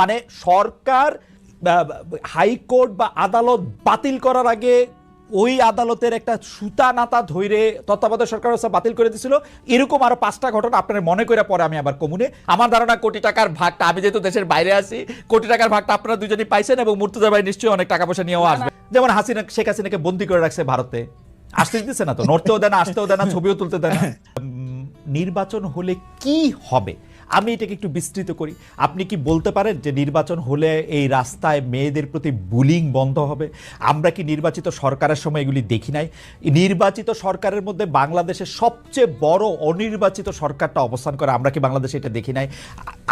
মানে সরকার হাইকোর্ট বা আদালত বাতিল করার আগে ওই আদালতের একটা সুতা নাতা ধৈরে তত্ত্বাবধায়ক সরকার ব্যবস্থা বাতিল করে দিছিল। এরকম আরও পাঁচটা ঘটনা আপনার মনে করে পরে আমি আবার কমুনে। আমার ধারণা কোটি টাকার ভাগটা, আমি যেহেতু দেশের বাইরে আছি, কোটি টাকার ভাগটা আপনারা দুজনই পাইছেন এবং মুর্তুজা ভাই নিশ্চয়ই অনেক টাকা পয়সা নিয়েও আসবে। যেমন হাসিনা, শেখ হাসিনাকে বন্দি করে রাখছে ভারতে। আসতে দিতেছে না তো, নড়তেও দেয় না, আসতেও দেয় না, ছবিও তুলতে দেয় না। নির্বাচন হলে কি হবে? আমি এটাকে একটু বিস্তৃত করি। আপনি কি বলতে পারেন যে নির্বাচন হলে এই রাস্তায় মেয়েদের প্রতি বুলিং বন্ধ হবে? আমরা কি নির্বাচিত সরকারের সময় এগুলি দেখি নাই? নির্বাচিত সরকারের মধ্যে বাংলাদেশের সবচেয়ে বড় অনির্বাচিত সরকারটা অবস্থান করে, আমরা কি বাংলাদেশে এটা দেখি নাই?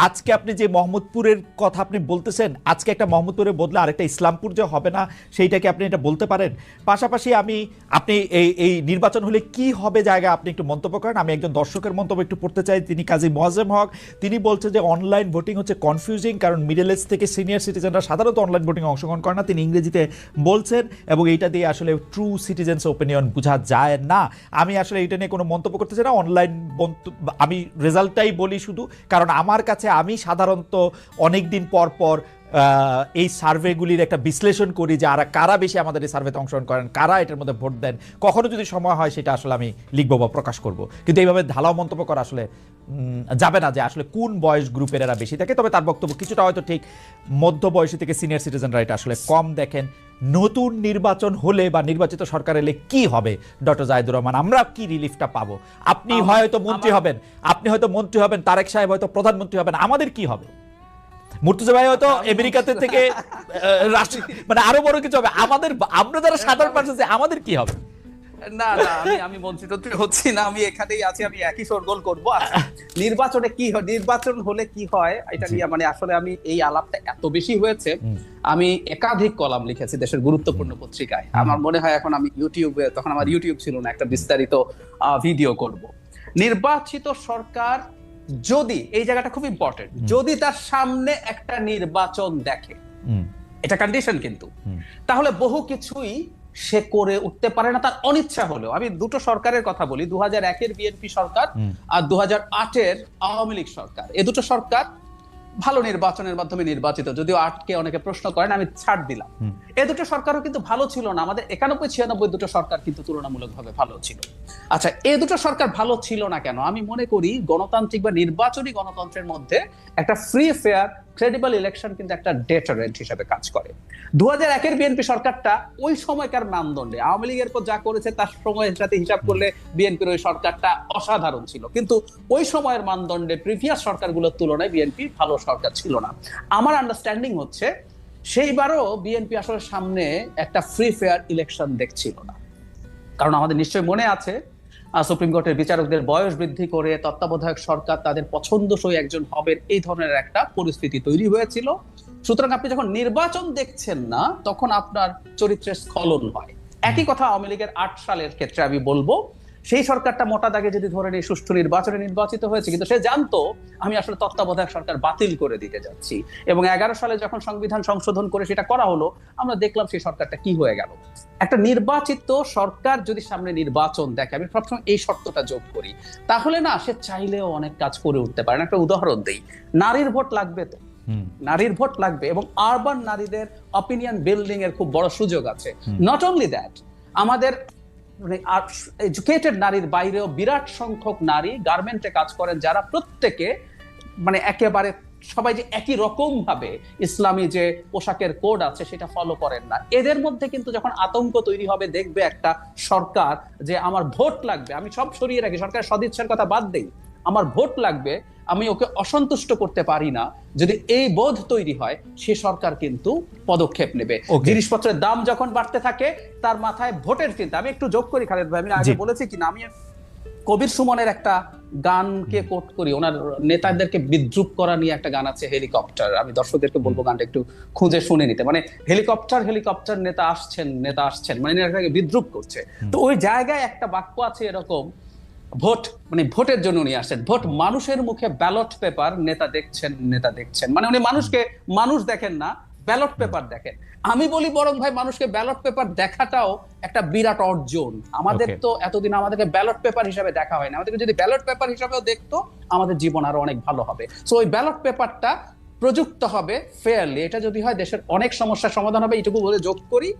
আজকে আপনি যে মোহাম্মদপুরের কথা আপনি বলতেছেন, আজকে একটা মোহাম্মদপুরের বদলে আরেকটা ইসলামপুর যে হবে না সেইটাকে আপনি এটা বলতে পারেন? পাশাপাশি আমি, আপনি এই এই নির্বাচন হলে কি হবে জায়গা আপনি একটু মন্তব্য করেন? আমি একজন দর্শকের মন্তব্য একটু পড়তে চাই, তিনি কাজী মোয়াজ্জেম হক। তিনি বলছে যে অনলাইন ভোটিং হচ্ছে কনফিউজিং কারণ মিডল এজ থেকে সিনিয়র সিটিজেনরা সাধারণত অনলাইন ভোটিং অংশগ্রহণ করে না। তিনি ইংরেজিতে বলছেন এবং এইটা দিয়ে আসলে ট্রু সিটিজেন্স ওপিনিয়ন বোঝা যায় না। আমি আসলে এটা নিয়ে কোনো মন্তব্য করতে চাই না। অনলাইন আমি রেজাল্টটাই বলি শুধু। কারণ আমার কাছে আমি সাধারণত অনেক দিন পর পর এই সার্ভেগুলির একটা বিশ্লেষণ করি যে আর কারা বেশি আমাদের এই সার্ভেতে অংশগ্রহণ করেন কারা এটার মধ্যে ভোট দেন। কখনো যদি সময় হয় সেটা আসলে আমি লিখব বা প্রকাশ করব। কিন্তু এইভাবে ঢালাও মন্তব্য করা আসলে যাবে না যে আসলে কোন বয়স গ্রুপের এরা বেশি থাকে। তবে তার বক্তব্য কিছুটা হয়তো ঠিক মধ্য বয়সী থেকে সিনিয়র সিটিজেনরা এটা আসলে কম দেখেন। নতুন নির্বাচন হলে বা নির্বাচিত সরকার এলে কি হবে? ডক্টর জাহিদুর রহমান আমরা কি রিলিফটা পাবো? আপনি হয়তো মন্ত্রী হবেন আপনি হয়তো মন্ত্রী হবেন তারেক সাহেব হয়তো প্রধানমন্ত্রী হবেন আমাদের কি হবে? মুর্তুজা ভাই হয়তো আমেরিকাতে থেকে মানে আরও বড় কিছু হবে। আমাদের আমরা যারা সাধারণ মানুষ আছি, আমাদের কি হবে? না না আমি আমি মন্ত্রী হচ্ছি না আমি এখানেই আছি আমি একই সরগোল করব। নির্বাচনে কি হয় নির্বাচন হলে কি হয় এটা নিয়ে মানে আসলে আমি এই আলাপটা এত বেশি হয়েছে আমি একাধিক কলাম লিখেছি দেশের গুরুত্বপূর্ণ পত্রিকায়। আমার মনে হয় এখন আমি ইউটিউবে তখন আমার ইউটিউব ছিল না একটা বিস্তারিত ভিডিও করব। নির্বাচিত সরকার যদি এই জায়গাটা খুব ইম্পর্টেন্ট যদি তার সামনে একটা নির্বাচন দেখে এটা কন্ডিশন কিন্তু তাহলে বহু কিছুই সে করে উঠতে পারে না তার অনিচ্ছা হলেও। আমি দুটো সরকারের কথা বলি দু হাজার একের বিএনপি সরকার আর দু হাজার আটের আওয়ামী লীগ সরকার। এ দুটো সরকার ভালো নির্বাচনের মাধ্যমে নির্বাচিত যদিও আটকে অনেকে প্রশ্ন করেন আমি ছাড় দিলাম। এ দুটো সরকারও কিন্তু ভালো ছিল না। আমাদের একানব্বই, ছিয়ানব্বই দুটো সরকার কিন্তু তুলনামূলকভাবে ভালো ছিল। আচ্ছা এ দুটো সরকার ভালো ছিল না কেন? আমি মনে করি গণতান্ত্রিক বা নির্বাচনী গণতন্ত্রের মধ্যে একটা ফ্রি ফেয়ার ক্রেডিবল ইলেকশন কিন্তু একটা ডেটারেন্ট হিসেবে কাজ করে। দু হাজার একের বিএনপি সরকারটা ওই সময়কার মানদণ্ডে, আওয়ামী লীগের পর যা করেছে তার সময়ের সাথে হিসাব করলে বিএনপির ওই সরকারটা অসাধারণ ছিল। কিন্তু ওই সময়ের মানদণ্ডে প্রিভিয়াস সরকারগুলোর তুলনায় বিএনপি ভালো সরকার ছিল না। আমার আন্ডারস্ট্যান্ডিং হচ্ছে সেইবারও বিএনপি আসলে সামনে একটা ফ্রি ফেয়ার ইলেকশন দেখছিল না। কারণ আমাদের নিশ্চয়ই মনে আছে সুপ্রিম কোর্টের বিচারকদের বয়স বৃদ্ধি করে তত্ত্বাবধায়ক সরকার তাদের পছন্দসই একজন হবেন, এই ধরনের একটা পরিস্থিতি তৈরি হয়েছিল। সুতরাং আপনি যখন নির্বাচন দেখছেন না, তখন আপনার চরিত্রের স্খলন হয়। একই কথা আওয়ামী লীগের আট সালের ক্ষেত্রে আমি বলব সেই সরকারটা মোটা দাগে যদি ধরে নিই সুষ্ঠু নির্বাচনে নির্বাচিত হয়েছে কিন্তু সে জানতো আমি আসলে তত্ত্বাবধায়ক সরকার বাতিল করে দিতে যাচ্ছি। এবং এগারো সালে যখন সংবিধান সংশোধন করে সেটা করা হলো আমরা দেখলাম সেই সরকারটা কি হয়ে গেল। একটা নির্বাচিত সরকার যদি সামনে নির্বাচন দেখে আমি সবসময় এই শর্তটা যোগ করি তাহলে না সে চাইলেও অনেক কাজ করে উঠতে পারে। না একটা উদাহরণ দেই নারীর ভোট লাগবে তো? নারীর ভোট লাগবে এবং আরবান নারীদের অপিনিয়ন বিল্ডিং এর খুব বড় সুযোগ আছে। নট অনলি দ্যাট আমাদের এডুকেটেড নারীর বাইরেও বিরাট সংখ্যক নারী গার্মেন্টে কাজ করেন যারা প্রত্যেকে মানে একেবারে সবাই যে একই রকম ভাবে ইসলামী যে পোশাকের কোড আছে সেটা ফলো করেন না। এদের মধ্যে কিন্তু যখন আতঙ্ক তৈরি হবে, দেখবে একটা সরকার যে আমার ভোট লাগবে, আমি সব সরিয়ে রাখি, সরকারের সদিচ্ছার কথা বাদ দেই। আমার ভোট লাগবে আমি ওকে অসন্তুষ্ট করতে পারি না। যদি এই বোধ তৈরি হয় সে সরকার কিন্তু পদক্ষেপ নেবে. জিনিসপত্রের দাম যখন বাড়তে থাকে তার মাথায় ভোটের চিন্তা। আমি একটু যোগ করি খালেদ ভাই। আমি আগে বলেছি কিনা আমি কবির সুমনের একটা গানকে কোট করি। ওনার নেতাদেরকে বিদ্রুপ করা নিয়ে একটা গান আছে হেলিকপ্টার। আমি দর্শকদেরকে বলব গানটা একটু খুঁজে শুনে নিতে। মানে হেলিকপ্টার হেলিকপ্টার নেতা আসছেন নেতা আসছেন। মানে বিদ্রুপ করছে। তো ওই জায়গায় একটা বাক্য আছে এরকম ভোট মানে ভোটের জন্য উনি আসছেন। ভোট মানুষের মুখে ব্যালট পেপার নেতা দেখছেন নেতা দেখছেন। মানে উনি মানুষকে মানুষ দেখেন না ব্যালট পেপার দেখেন। আমি বলি বরং ভাই মানুষকে ব্যালট পেপার দেখাটাও একটা বিরাট অর্জন। আমাদের তো এতদিন আমাদেরকে ব্যালট পেপার হিসাবে দেখা হয় না আমাদেরকে যদি ব্যালট পেপার হিসাবেও দেখতো আমাদের জীবন আরও অনেক ভালো হবে। সো ওই ব্যালট পেপারটা প্রযুক্ত হবে ফেয়ারলি এটা যদি হয় দেশের অনেক সমস্যার সমাধান হবে এইটুকু বলে যোগ করি।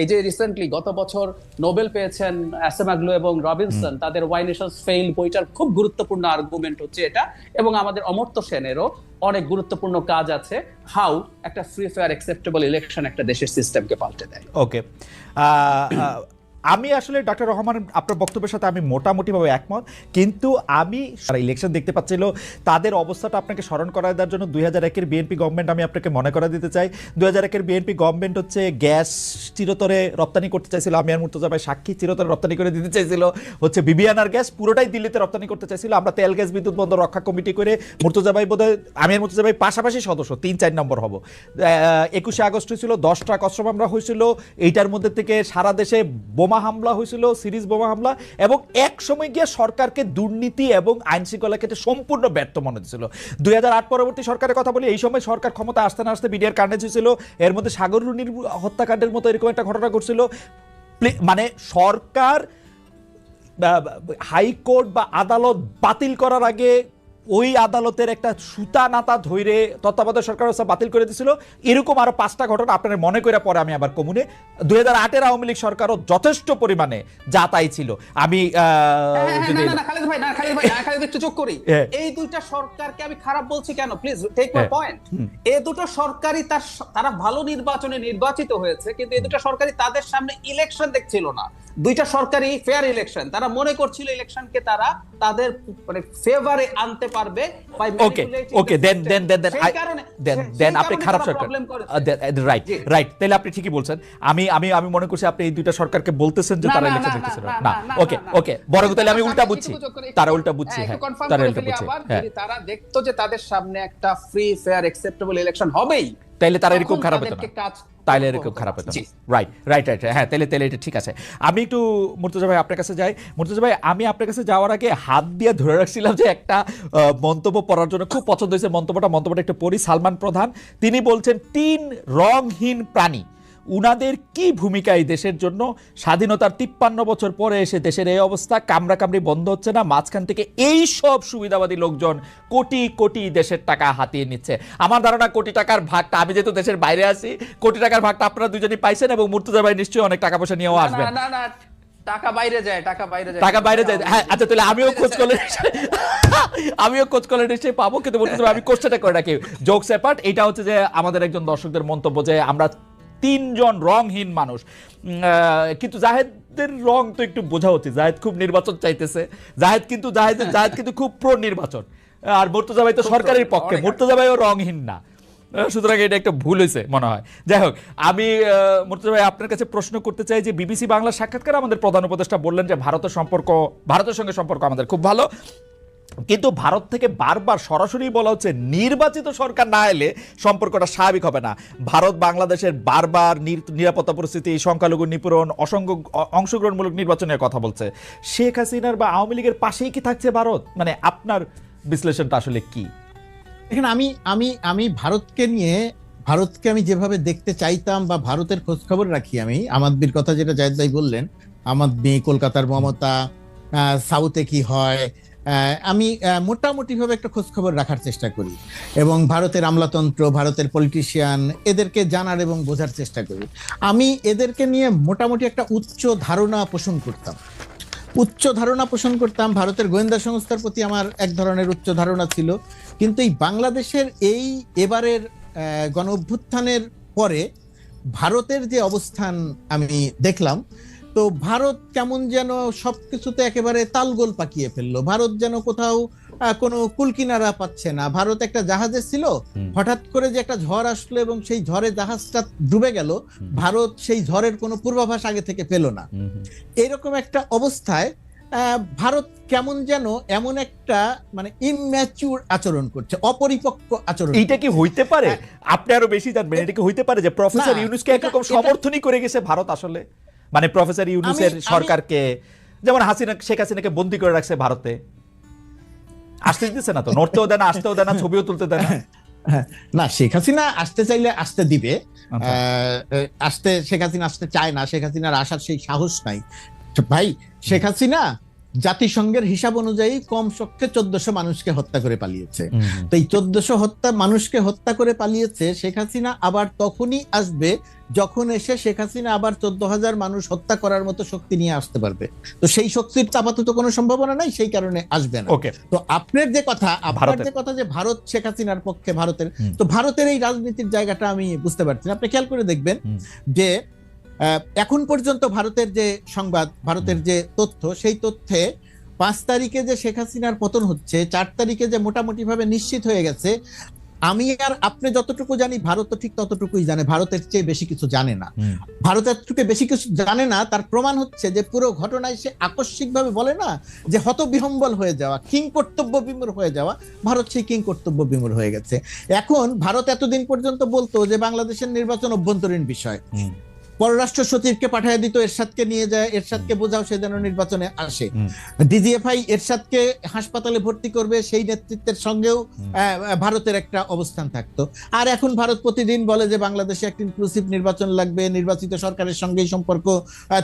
এই যে রিসেন্টলি গত বছর নোবেল পেয়েছেন অ্যাসেমাগ্লো এবং রবিনসন তাদের ওয়াই নেশনস ফেইল বইটার খুব গুরুত্বপূর্ণ আর্গুমেন্ট হচ্ছে এটা এবং আমাদের অমর্ত্য সেনেরও অনেক গুরুত্বপূর্ণ কাজ আছে। হাউ একটা ফ্রি ফেয়ার অ্যাকসেপ্টেবল ইলেকশন একটা দেশের সিস্টেমকে পাল্টে দেয়। ওকে আমি আসলে ডক্টর রহমান, আপনার বক্তব্যের সাথে আমি মোটামুটিভাবে একমত। কিন্তু আমি ইলেকশন দেখতে পাচ্ছিল, তাদের অবস্থাটা আপনাকে স্মরণ করায় দেওয়ার জন্য দুই হাজার একের বিএনপি গভর্নমেন্ট আমি আপনাকে মনে করা দিতে চাই। দুই হাজার একের বিএনপি গভর্নমেন্ট হচ্ছে গ্যাস চিরতরে রপ্তানি করতে চাইছিল। আমি আর মুর্তজা ভাই সাক্ষী, চিরতরে রপ্তানি করে দিতে চাইছিল। হচ্ছে বিবিয়ানার গ্যাস পুরোটাই দিল্লিতে রপ্তানি করতে চাইছিল। আমরা তেল, গ্যাস, বিদ্যুৎ বন্ধ রক্ষা কমিটি করে মুর্তজা ভাই বোধহয়, আমি আর মুর্তজা ভাই পাশাপাশি সদস্য, তিন চার নম্বর হব। একুশে আগস্ট হয়েছিল, দশটা কষ্ট আমরা হয়েছিল। এইটার মধ্যে থেকে সারা দেশে বোমা হামলা হয়েছিল, সিরিজ বোমা হামলা, এবং এক সময় গিয়ে সরকারকে দুর্নীতি এবং আইন শৃঙ্খলা ক্ষেত্রে সম্পূর্ণ ব্যর্থ মনে হচ্ছিল দুই হাজার আট পরবর্তী সরকারের কথা বলি, এই সময় সরকার ক্ষমতা আসতে না আসতে বিডিআর কাণ্ডে হয়েছিল এর মধ্যে সাগর রুনির হত্যাকাণ্ডের মতো এরকম একটা ঘটনা ঘটছিল। মানে সরকার হাইকোর্ট বা আদালত বাতিল করার আগে ওই আদালতের একটা সুতা নাতা ধৈরে তত্ত্বাবধায়ক সরকার ব্যবস্থা বাতিল করে দিয়েছিল। এরকম আরও পাঁচটা ঘটনা আপনার মনে করে পরে আমি আবার কমুনে। দুই হাজার আটের আওয়ামী লীগ সরকারও যথেষ্ট পরিমাণে যা তাই ছিল। আমি হ্যাঁ, হ্যাঁ, একটু যোগ করি। হ্যাঁ। এই দুইটা সরকারকে আমি খারাপ বলছি কেন? Please take my. পয়েন্ট এই দুটো সরকারই তার তারা ভালো নির্বাচনে নির্বাচিত হয়েছে কিন্তু এই দুটো সরকারই তাদের সামনে ইলেকশন দেখছিল না। দুইটা সরকারি ফেয়ার ইলেকশন তারা মনে করছিল ইলেকশনকে তারা তাদের মানে ফেভারে আনতে পারবে ওকে ওকে দেন দেন দেন দেন দেন দেন আপনি খারাপ সরকার রাইট রাইট তাহলে আপনি ঠিকই বলছেন। আমি আমি আমি মনে করছি আপনি এই দুইটা সরকারকে বলতেছেন যে তারা ইলেকশন না, না, ওকে। ওকে বরং তাহলে আমি উল্টা বুঝছি তারা উল্টা বুঝছি হ্যাঁ, হ্যাঁ তারা উল্টা বুঝছি আবার, হ্যাঁ। যদি তারা দেখতো যে তাদের সামনে একটা ফ্রি ফেয়ার অ্যাকসেপ্টেবল ইলেকশন হবেই তাইলে তারা এরকম খারাপ হতো না। করতে এরকম খারাপ হতো। রাইট রাইট রাইট হ্যাঁ তাহলে তাহলে এটা ঠিক আছে। আমি একটু মুর্তজা ভাই আপনার কাছে যাই। মুর্তজা ভাই আমি আপনার কাছে যাওয়ার আগে হাত দিয়ে ধরে রাখছিলাম যে একটা মন্তব্য পড়ার জন্য খুব পছন্দ হয়েছে। মন্তব্যটা মন্তব্যটা একটু পড়ি। সালমান প্রধান তিনি বলছেন তিন রংহীন প্রাণী। উনাদের কি ভূমিকা এই দেশের জন্য? স্বাধীনতার তিপ্পান্ন বছর পরে এসে দেশের এই অবস্থা কামড়াকামড়ি বন্ধ হচ্ছে না মাঝখান থেকে এই সব সুবিধাবাদী লোকজন কোটি কোটি দেশের টাকা হাতিয়ে নিচ্ছে। আমার ধারণা কোটি টাকার ভাগটা আমি যেহেতু দেশের বাইরে আছি কোটি টাকার ভাগটা আপনারা দুজনই পাইছেন এবং মুর্তুজা ভাই নিশ্চয়ই অনেক টাকা পয়সা নিয়েও আসবেন। টাকা বাইরে যায় টাকা বাইরে যায়। টাকা বাইরে যায়। হ্যাঁ আচ্ছা তাহলে আমিও খোঁজ করলে আমিও খোঁজ করলে নিশ্চয়ই পাবো কিন্তু বলতে আমি কোশ্চেনটা করে রাখি। জোকস অ্যাপার্ট এটা হচ্ছে যে আমাদের একজন দর্শকদের মন্তব্য যে আমরা তিনজন রংহীন মানুষ। কিন্তু জাহেদের রং তো একটু বোঝা উচিত। জাহেদ খুব নির্বাচন চাইতেছে। জাহেদ কিন্তু জাহেদ জাহেদ কিন্তু খুব প্রো নির্বাচন আর মুর্তজা ভাই তো সরকারের পক্ষে মুর্তজা ভাইও রংহীন না। সুতরাং এটা একটা ভুল হয়েছে মনে হয়। যাই হোক আমি আহ, মুর্তজা ভাই আপনার কাছে প্রশ্ন করতে চাই যে বিবিসি বাংলার সাক্ষাৎকার আমাদের প্রধান উপদেষ্টা বললেন যে ভারতের সম্পর্ক ভারতের সঙ্গে সম্পর্ক আমাদের খুব ভালো। কিন্তু ভারত থেকে বারবার সরাসরি বলা হচ্ছে নির্বাচিত সরকার না এলে সম্পর্কটা স্বাভাবিক হবে না। ভারত বাংলাদেশের বারবার নিরাপত্তা পরিস্থিতি, সংখ্যালঘু নিপূরণ অসংখ্য অংশগ্রহণমূলক নির্বাচনের কথা বলছে। শেখ হাসিনার বা আওয়ামী লীগের পাশেই কি থাকছে ভারত? মানে আপনার বিশ্লেষণটা আসলে কি? এখানে আমি আমি আমি ভারতকে নিয়ে, ভারতকে আমি যেভাবে দেখতে চাইতাম বা ভারতের খোঁজ খবর রাখি আমি আমাদের কথা যেটা জায়দ ভাই বললেন মেয়ে কলকাতার মমতা সাউথে কি হয় আমি মোটামুটিভাবে একটা খোঁজ খবর রাখার চেষ্টা করি এবং ভারতের আমলাতন্ত্র, ভারতের পলিটিশিয়ান এদেরকে জানার এবং বোঝার চেষ্টা করি। আমি এদেরকে নিয়ে মোটামুটি একটা উচ্চ ধারণা পোষণ করতাম। উচ্চ ধারণা পোষণ করতাম, ভারতের গোয়েন্দা সংস্থার প্রতি আমার এক ধরনের উচ্চ ধারণা ছিল। কিন্তু এই বাংলাদেশের এই এবারের গণ অভ্যুত্থানের পরে ভারতের যে অবস্থান আমি দেখলাম তো ভারত কেমন যেন সবকিছুতে একেবারে তালগোল পাকিয়ে ফেলল। ভারত যেন কোথাও কোনো কুলকিনারা পাচ্ছে না। ভারত একটা জাহাজে ছিল হঠাৎ করে যে একটা ঝড় আসলো এবং সেই ঝড়ে জাহাজটা ডুবে গেল ভারত সেই ঝড়ের কোনো পূর্বাভাস আগে থেকে পেল না। এরকম একটা অবস্থায় আহ, ভারত কেমন যেন এমন একটা মানে ইম্যাচিউর আচরণ করছে অপরিপক্ক আচরণ এইটা কি হইতে পারে? আপনি আরও বেশি জানবেন এটা কি হইতে পারে যে প্রফেসর ইউনুসকে একরকম সমর্থনই করে গেছে ভারত আসলে? মানে প্রফেসর ইউনুসের সরকারকে যেমন হাসিনা শেখ হাসিনাকে বন্দি করে রাখছে ভারতে। আসতে দিতেছে না তো? নড়তেও দেয় না আসতেও দেয় না ছবিও তুলতে দেয় না। হ্যাঁ, না শেখ হাসিনা আসতে চাইলে আসতে দিবে। আচ্ছা। আহ, আসতে শেখ হাসিনা আসতে চায় না শেখ হাসিনার আসার সেই সাহস নাই। ভাই শেখ হাসিনা জাতিসংঘের হিসাব অনুযায়ী কম পক্ষে চোদ্দশো মানুষকে হত্যা করে পালিয়েছে। তো এই চোদ্দশো হত্যা মানুষকে হত্যা করে পালিয়েছে শেখ হাসিনা আবার তখনই আসবে যখন এসে শেখ হাসিনা আবার চোদ্দ হাজার মানুষ হত্যা করার মতো শক্তি নিয়ে আসতে পারবে। তো সেই শক্তির আপাতত কোনো সম্ভাবনা নাই সেই কারণে আসবে না। ওকে। তো আপনার যে কথা আপনার যে কথা যে ভারত শেখ হাসিনার পক্ষে ভারতের তো ভারতের এই রাজনীতির জায়গাটা আমি বুঝতে পারছি না। আপনি খেয়াল করে দেখবেন যে এখন পর্যন্ত ভারতের যে সংবাদ ভারতের যে তথ্য সেই তথ্যে পাঁচ তারিখে যে শেখ হাসিনার পতন হচ্ছে চার তারিখে যে মোটামুটি ভাবে নিশ্চিত হয়ে গেছে আমি আর আপনি যতটুকু জানি ভারত তো ঠিক ততটুকুই জানে ভারতের চেয়ে বেশি কিছু জানে না। ভারতের থেকে বেশি কিছু জানে না তার প্রমাণ হচ্ছে যে পুরো ঘটনায় সে আকস্মিকভাবে বলে না যে হতবিহম্বল হয়ে যাওয়া কিং কর্তব্য বিমূর হয়ে যাওয়া ভারত সেই কিং কর্তব্য বিমূর হয়ে গেছে এখন ভারত এতদিন পর্যন্ত বলতো যে বাংলাদেশের নির্বাচন অভ্যন্তরীণ বিষয়। পররাষ্ট্র সচিবকে পাঠিয়ে দিত এরশাদকে নিয়ে যায় এরশাদকে বোঝাও সে যেন নির্বাচনে আসে। ডিজিএফআই এরশাদকে হাসপাতালে ভর্তি করবে সেই নেতৃত্বের সঙ্গেও ভারতের একটা অবস্থান থাকতো। আর এখন ভারত প্রতিদিন বলে যে বাংলাদেশে একটা ইনক্লুসিভ নির্বাচন লাগবে নির্বাচিত সরকারের সঙ্গেই সম্পর্ক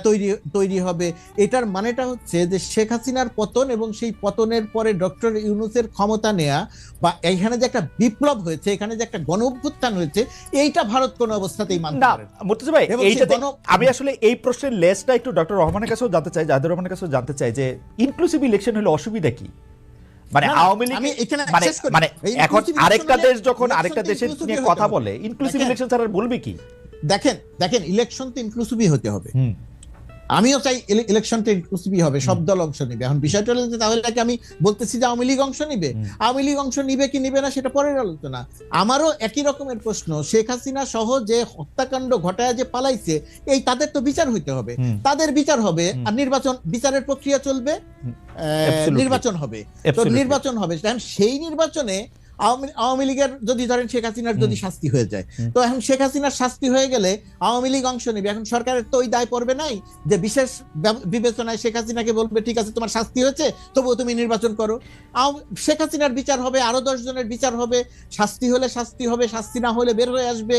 তৈরি তৈরি হবে। এটার মানেটা হচ্ছে যে শেখ হাসিনার পতন এবং সেই পতনের পরে ডক্টর ইউনুসের ক্ষমতা নেয়া বা এইখানে যে একটা বিপ্লব হয়েছে এখানে যে একটা গণ অভ্যুত্থান হয়েছে এইটা ভারত কোনো অবস্থাতেই মানতে পারে না। মুর্তজা ভাই গণ- আমি আসলে এই প্রশ্নের লেসটা একটু ডক্টর রহমানের কাছেও জানতে চাই জাহিদুর রহমানের কাছেও জানতে চাই যে ইনক্লুসিভ ইলেকশন হলে অসুবিধা কি? মানে আওয়ামী লীগ মানে মানে এখন আরেকটা দেশ যখন আরেকটা দেশের নিয়ে কথা বলে ইনক্লুসিভ। ইলেকশন ছাড়া বলবে কি? দেখেন দেখেন ইলেকশন তো ইনক্লুসিভই হতে হবে। আমিও চাই ইলেকশনটা ইনক্লুসিভই হবে সব দল অংশ নিবে। এখন বিষয়টা হলো যে তাহলে কি আমি বলতেছি যে আওয়ামী লীগ অংশ নিবে? আওয়ামী লীগ অংশ নিবে কি নিবে না সেটা পরের আলোচনা। আমারও একই রকমের প্রশ্ন শেখ হাসিনা সহ যে হত্যাকাণ্ড ঘটায় যে পালাইছে এই তাদের তো বিচার হইতে হবে। তাদের বিচার হবে আর নির্বাচন বিচারের প্রক্রিয়া চলবে আহ, নির্বাচন হবে। তো নির্বাচন হবে। সেই নির্বাচনে আওয়ামী আওয়ামী লীগের যদি ধরেন শেখ হাসিনার যদি শাস্তি হয়ে যায় তো এখন শেখ হাসিনার শাস্তি হয়ে গেলে আওয়ামী লীগ অংশ নেবে। এখন সরকারের তো ওই দায় পড়বে নাই যে বিশেষ বিবেচনায় শেখ হাসিনাকে বলবে ঠিক আছে তোমার শাস্তি হয়েছে তবুও তুমি নির্বাচন করো। শেখ হাসিনার বিচার হবে আরও দশ জনের বিচার হবে শাস্তি হলে শাস্তি হবে শাস্তি না হলে বের হয়ে আসবে।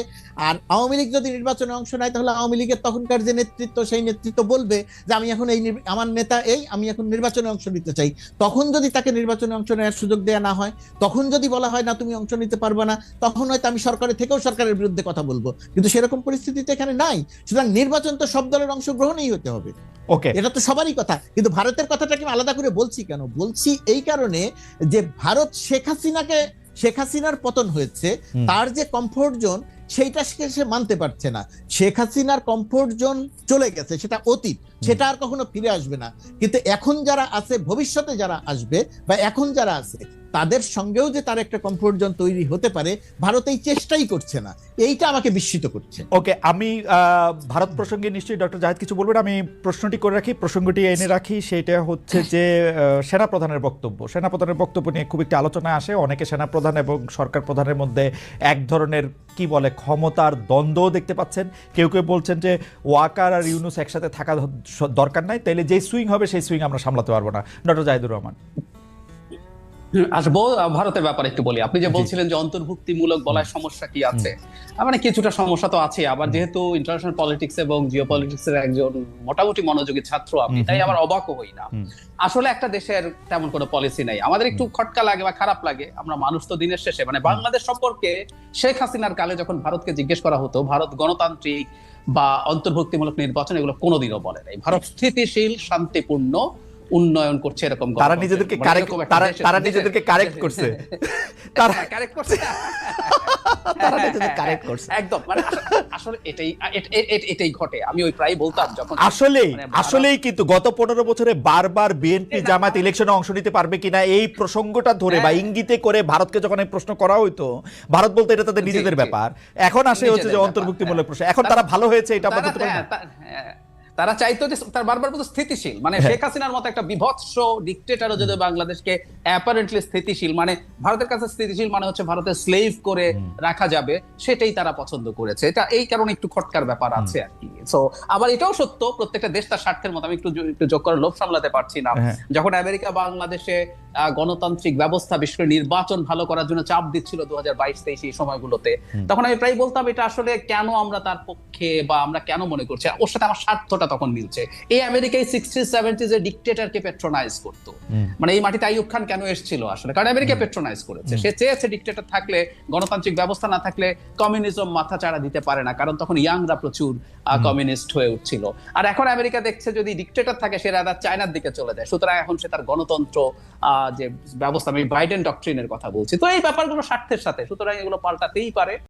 আর আওয়ামী লীগ যদি নির্বাচনে অংশ নেয় তাহলে আওয়ামী লীগের তখনকার যে নেতৃত্ব সেই নেতৃত্ব বলবে যে আমি এখন এই আমার নেতা এই আমি এখন নির্বাচনে অংশ নিতে চাই। তখন যদি তাকে নির্বাচনে অংশ নেওয়ার সুযোগ দেওয়া না হয় তখন যদি বলা হয় না তুমি অংশ নিতে পারবে না তখন হয়তো আমি সরকারের থেকেও সরকারের বিরুদ্ধে কথা বলব। কিন্তু সেরকম পরিস্থিতি তো এখানে নাই। সুতরাং নির্বাচন তো সব দলের অংশগ্রহণই হতে হবে। ওকে এটা তো সবারই কথা। কিন্তু ভারতের কথাটাকে আমি আলাদা করে বলছি কেন? বলছি এই কারণে যে ভারত শেখ হাসিনাকে শেখ হাসিনার পতন হয়েছে তার যে কমফোর্ট জোন সেইটা সে সে মানতে পারছে না। শেখ হাসিনার কমফোর্ট জোন চলে গেছে সেটা অতীত। সেটা আর কখনো ফিরে আসবে না। কিন্তু এখন যারা আছে ভবিষ্যতে যারা আসবে বা এখন যারা আছে তাদের সঙ্গেও যে তার একটা কমফোর্ট জোন তৈরি হতে পারে ভারত এই চেষ্টাই করছে না। এইটা আমাকে বিস্মিত করছে। ওকে আমি ভারত প্রসঙ্গে নিশ্চয়ই ডক্টর জাহিদ কিছু বলবেন। আমি প্রশ্নটি করে রাখি প্রসঙ্গটি এনে রাখি সেটা হচ্ছে যে সেনাপ্রধানের বক্তব্য। সেনাপ্রধানের বক্তব্য নিয়ে খুব একটি আলোচনা আসে। অনেকে সেনাপ্রধান এবং সরকার প্রধানের মধ্যে এক ধরনের কি বলে ক্ষমতার দ্বন্দ্বও দেখতে পাচ্ছেন। কেউ কেউ বলছেন যে ওয়াকার আর ইউনুস একসাথে থাকা দরকার নাই। তাইলে যেই সুইং হবে, সেই সুইং আমরা সামলাতে পারব না। ডক্টর জাহিদুর রহমান। আসব ভারতের ব্যাপারে একটু বলি। আপনি যে বলছিলেন যে অন্তর্ভুক্তিমূলক বলার সমস্যা কি আছে মানে কিছুটা সমস্যা তো আছে আবার যেহেতু ইন্টারন্যাশনাল পলিটিক্স এবং জিও এর একজন মোটামুটি মনোযোগী ছাত্র হুম, তাই আবার অবাকও হই না। আসলে একটা দেশের তেমন কোনো পলিসি নাই। আমাদের একটু খটকা লাগে বা খারাপ লাগে আমরা মানুষ তো দিনের শেষে। মানে বাংলাদেশ সম্পর্কে শেখ হাসিনার কালে যখন ভারতকে জিজ্ঞেস করা হতো ভারত গণতান্ত্রিক বা অন্তর্ভুক্তিমূলক নির্বাচন এগুলো কোনোদিনও বলে নাই। ভারত স্থিতিশীল শান্তিপূর্ণ উন্নয়ন করছে এরকম তারা নিজেদেরকে মানে কারেক্ট তারা নিজেদেরকে কারেক্ট করছে। তারা কারেক্ট করছে। তারা নিজেদের কারেক্ট করছে। একদম মানে আসলে এটাই এ- এ- এ- এটাই ঘটে। আমি ওই প্রায় বলতাম যখন আসলেই আসলেই কিন্তু গত পনেরো বছরে বারবার বিএনপি এটা- জামাত ইলেকশনে অংশ নিতে পারবে কিনা এই প্রসঙ্গটা ধরে বা হ্যাঁ। ইঙ্গিতে করে ভারতকে যখন এই প্রশ্ন করা হইতো ভারত বলতে এটা তাদের নিজেদের ব্যাপার। এখন আসে হচ্ছে যে অন্তর্ভুক্তিমূলক। প্রশ্ন। এখন তারা ভালো হয়েছে এটা আমরা তারা- চাইতো যে তার বারবার বলতো স্থিতিশীল। মানে হ্যাঁ। শেখ হাসিনার মতো একটা বিভৎস ডিকটেটারও যদি বাংলাদেশকে অ্যাপারেন্টলি স্থিতিশীল মানে ভারতের কাছে স্থিতিশীল মানে হচ্ছে ভারতের স্লেভ করে রাখা যাবে সেটাই তারা পছন্দ করেছে। এটা এই কারণে একটু খটকার ব্যাপার আছে আর কি। সো আবার এটাও সত্য প্রত্যেকটা দেশ তার স্বার্থের মতো। আমি একটু একটু যোগ করে লোভ সামলাতে পারছি না। হ্যাঁ। যখন আমেরিকা বাংলাদেশে গণতান্ত্রিক ব্যবস্থা বিশেষ করে নির্বাচন ভালো করার জন্য চাপ দিচ্ছিল দু হাজার বাইশ তেইশ এই সময়গুলোতে। তখন আমি প্রায় বলতাম এটা আসলে কেন আমরা তার পক্ষে বা আমরা কেন মনে করছি? ওর সাথে আমার স্বার্থটা তখন মিলছে। এই আমেরিকায় সিক্সটি সেভেন্টি যে ডিকটেটরকে পেট্রোনাইজ করতো মানে এই মাটিতে আইয়ুব খান কেন এসেছিল আসলে? কারণ আমেরিকা পেট্রোনাইজ করেছে। সে চেয়েছে ডিকটেটর থাকলে গণতান্ত্রিক ব্যবস্থা না থাকলে কমিউনিজম মাথা চাড়া দিতে পারে না কারণ তখন ইয়াংরা প্রচুর কমিউনিস্ট হয়ে উঠছিল। আর এখন আমেরিকা দেখছে যদি ডিকটেটর থাকে সে রাদা চায়নার দিকে চলে যায়। সুতরাং এখন সে তার গণতন্ত্র আহ, যে ব্যবস্থা, আমি বাইডেন ডক্ট্রিনের কথা বলছি। তো এই ব্যাপারগুলো স্বার্থের সাথে, সুতরাং এগুলো পাল্টাতেই পারে।